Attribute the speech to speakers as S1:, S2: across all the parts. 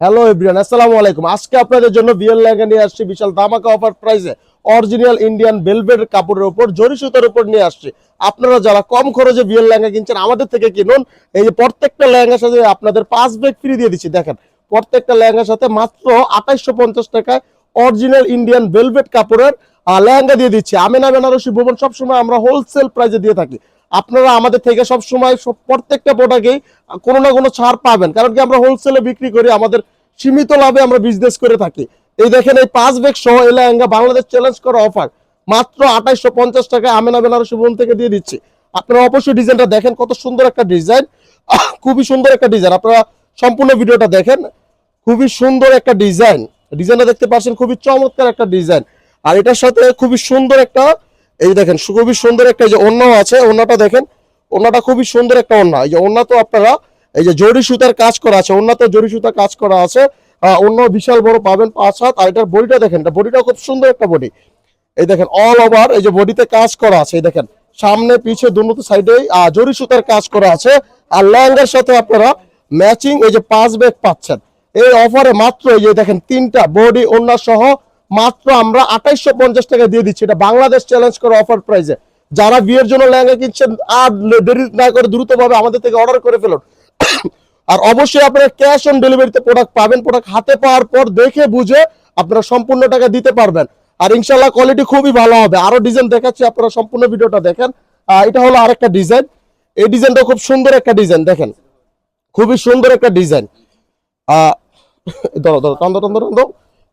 S1: Hello everyone আসসালামু আলাইকুম আজকে আপনাদের জন্য বিএল লেহেঙ্গা নিয়ে আসছি। বিশাল ধামাকা অফার প্রাইসে অরিজিনাল ইন্ডিয়ান বেলভেট কাপড়ের উপর, জরি সুতার উপর নিয়ে আসছি। আপনারা যারা কম খরচে বিএল লেহেঙ্গা কিনছেন, আমাদের থেকে কিনুন। এই যে প্রত্যেকটা লেহেঙ্গার সাথে আপনাদের পাঁচ ব্যাগ ফ্রি দিয়ে দিচ্ছি, দেখেন। প্রত্যেকটা লেহেঙ্গার সাথে মাত্র আঠাইশশো পঞ্চাশ টাকায় অরিজিনাল ইন্ডিয়ান বেলভেট কাপড়ের লেহেঙ্গা দিয়ে দিচ্ছি। আমেনা, বেনারসি ভুবন সবসময় আমরা হোলসেল প্রাইসে দিয়ে থাকি। আপনারা আমাদের থেকে সব প্রত্যেকটা প্রোডাক্টেই কোনো না কোনো ছাড় পাবেন। কারণ কি আমরা হোলসেলে বিক্রি করি, আমাদের সীমিত লাভে আমরা বিজনেস করে থাকি। এই দেখেন এই পাঁচ ব্যাগ সহ এই লেহেঙ্গা বাংলাদেশ চ্যালেঞ্জ করা অফার মাত্র আঠাইশশো পঞ্চাশ টাকা আমেনা বেনারসি ভুবন থেকে দিয়ে দিচ্ছি। আপনারা অবশ্যই ডিজাইনটা দেখেন, কত সুন্দর একটা ডিজাইন খুবই সুন্দর একটা ডিজাইন আপনারা সম্পূর্ণ ভিডিওটা দেখেন। খুবই সুন্দর একটা ডিজাইন ডিজাইনটা দেখতে পাচ্ছেন, খুবই চমৎকার একটা ডিজাইন আর এটার সাথে খুবই সুন্দর একটা এই দেখেন খুবই সুন্দর একটা যে অন্য আছে। অন্যটা দেখেন অন্যটা খুবই সুন্দর একটা অন্য এই যে অন্য তো আপনারা, এই যে জরি সুতার কাজ করা আছে অন্য তো জরি সুতার কাজ করা আছে। অন্য বিশাল বড় পাবেন, পাঁচ হাত। আর এটার বডিটা দেখেন, এটা বডিটা খুব সুন্দর একটা বডি। এই দেখেন অল ওভার এই যে বডিতে কাজ করা আছে, এই দেখেন। সামনে, পিছে, দুটো সাইডে জরি সুতার কাজ করা আছে। আর লেহেঙ্গার সাথে আপনারা ম্যাচিং এই যে পাঁচ ব্যাগ পাচ্ছেন। এই অফারে মাত্র এই যে দেখেন, তিনটা বডি অন্য সহ মাত্র আমরা আঠাইশশো পঞ্চাশ টাকা দিয়ে দিচ্ছি। এটা বাংলাদেশ চ্যালেঞ্জ করে অফার প্রাইসে যারা বিয়ের জন্য লেহেঙ্গা কিনছেন, আর দেরি না করে দ্রুতভাবে আমাদের থেকে অর্ডার করে ফেলুন। আর অবশ্যই আপনারা ক্যাশ অন ডেলিভারিতে প্রোডাক্ট পাবেন। প্রোডাক্ট হাতে পাওয়ার পর দেখে বুঝে আপনারা সম্পূর্ণ টাকা দিতে পারবেন। আর ইনশাল্লাহ কোয়ালিটি খুবই ভালো হবে। আরও ডিজাইন দেখাচ্ছি, আপনারা সম্পূর্ণ ভিডিওটা দেখেন। এটা হলো আরেকটা ডিজাইন এই ডিজাইনটা খুব সুন্দর একটা ডিজাইন দেখেন। খুবই সুন্দর একটা ডিজাইন ধরো ধরো তন্দ তন্দ তন্দ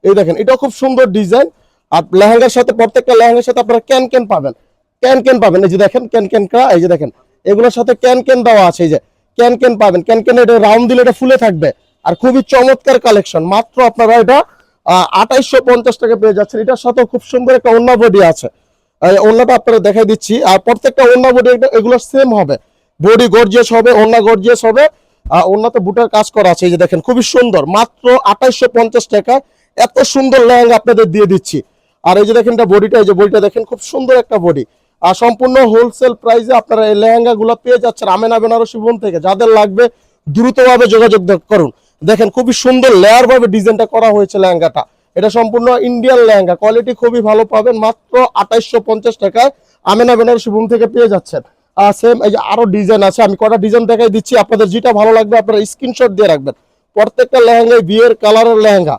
S1: এই দেখেন এটা খুব সুন্দর ডিজাইন। আর লেহেঙ্গার সাথে, প্রত্যেকটা লেহেঙ্গার সাথে আপনারা ক্যান ক্যান পাবেন। ক্যান ক্যান পাবেন। এই যে দেখেন, ক্যান ক্যান করা, এই যে দেখেন, এগুলোর সাথে ক্যান ক্যান দেওয়া আছে, এই যে ক্যান ক্যান পাবেন। ক্যান ক্যান এটা রাউন্ড দিলে এটা ফুলে থাকবে। আর খুবই চমৎকার কালেকশন মাত্র আপনারা এটা আঠাইশশো পঞ্চাশ টাকা পেয়ে যাচ্ছেন। এটার সাথে খুব সুন্দর একটা অন্য বডি আছে। অন্যটা আপনারা দেখাই দিচ্ছি। আর প্রত্যেকটা অন্য বডি এগুলো সেম হবে। বডি গর্জিয়াস হবে অন্য গর্জিয়াস হবে। অন্যতে বুটার কাজ করা আছে। এই যে দেখেন, খুবই সুন্দর। মাত্র আঠাইশশো পঞ্চাশ টাকা এত সুন্দর লেহেঙ্গা আপনাদের দিয়ে দিচ্ছি। আর এই যে দেখেন এটা বডিটা, এই যে বডিটা দেখেন, খুব সুন্দর একটা বডি। আর সম্পূর্ণ হোলসেল প্রাইসে আপনারা এই লেহেঙ্গা গুলো পেয়ে যাচ্ছেন আমেনা বেনারসি বোন থেকে। যাদের লাগবে দ্রুতভাবে যোগাযোগ করুন। দেখেন খুবই সুন্দর লেয়ার ভাবে ডিজাইনটা করা হয়েছে লেহেঙ্গাটা। এটা সম্পূর্ণ ইন্ডিয়ান লেহেঙ্গা। কোয়ালিটি খুবই ভালো পাবেন, মাত্র আঠাইশশো পঞ্চাশ টাকায় আমেনা বেনারসি বোন থেকে পেয়ে যাচ্ছেন। আর সেম এই যে আরও ডিজাইন আছে, আমি কটা ডিজাইন দেখাই দিচ্ছি। আপনাদের যেটা ভালো লাগবে, আপনারা স্ক্রিনশট দিয়ে রাখবেন। প্রত্যেকটা লেহেঙ্গায় বিয়ের কালারের লেহেঙ্গা।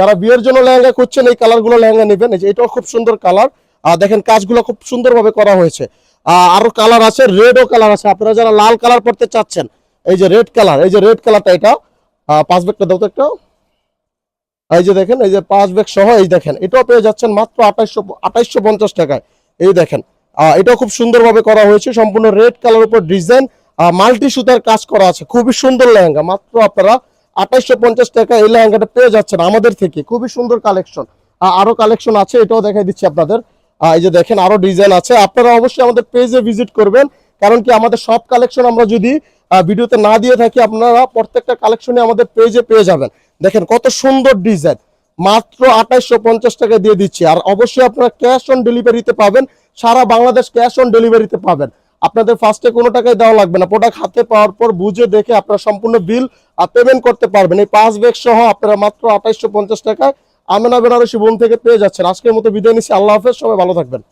S1: যারা বিয়ের জন্য লেহেঙ্গা খুঁজছেন এই কালারগুলো লেহেঙ্গা নেবেন। এই যে এটাও খুব সুন্দর কালার। আর দেখেন কাজগুলো খুব সুন্দরভাবে করা হয়েছে। আহ, আরও কালার আছে রেডও কালার আছে। আপনারা যারা লাল কালার পড়তে চাচ্ছেন এই যে রেড কালার এই যে রেড কালারটা এটা পাঁচ ব্যাগটা দাও তো একটা। এই যে দেখেন এই যে পাঁচ ব্যাগ সহ এই দেখেন এটাও পেয়ে যাচ্ছেন মাত্র আঠাইশশো আঠাইশশো পঞ্চাশ টাকায়। এই দেখেন এটাও খুব সুন্দরভাবে করা হয়েছে। সম্পূর্ণ রেড কালার উপর ডিজাইন মাল্টি সুতার কাজ করা আছে। খুবই সুন্দর লেহেঙ্গা মাত্র আপনারা আঠাইশশো পঞ্চাশ টাকা এই লেহেঙ্গাটা পেয়ে যাচ্ছেন আমাদের থেকে। খুবই সুন্দর কালেকশন। আরও কালেকশন আছে, এটাও দেখাই দিচ্ছি আপনাদের। এই যে দেখেন, আরও ডিজাইন আছে। আপনারা অবশ্যই আমাদের পেজে ভিজিট করবেন, কারণ কি আমাদের সব কালেকশন আমরা যদি ভিডিওতে না দিয়ে থাকি, আপনারা প্রত্যেকটা কালেকশনে আমাদের পেজে পেয়ে যাবেন। দেখেন, কত সুন্দর ডিজাইন। মাত্র আঠাইশশো পঞ্চাশ টাকা দিয়ে দিচ্ছি। আর অবশ্যই আপনারা ক্যাশ অন ডেলিভারিতে পাবেন, সারা বাংলাদেশ ক্যাশ অন ডেলিভারিতে পাবেন। আপনাদের ফার্স্টে কোনো টাকাই দেওয়া লাগবে না। প্রোডাক্ট হাতে পাওয়ার পর বুঝে দেখে আপনারা সম্পূর্ণ বিল আর পেমেন্ট করতে পারবেন। এই পাঁচ ব্যাগ সহ আপনারা মাত্র আঠাইশশো পঞ্চাশ টাকায় আমেনা বেনারসি বোন থেকে পেয়ে যাচ্ছেন। আজকের মতো বিদায় নিচ্ছি। আল্লাহ হাফেজ। সবাই ভালো থাকবেন।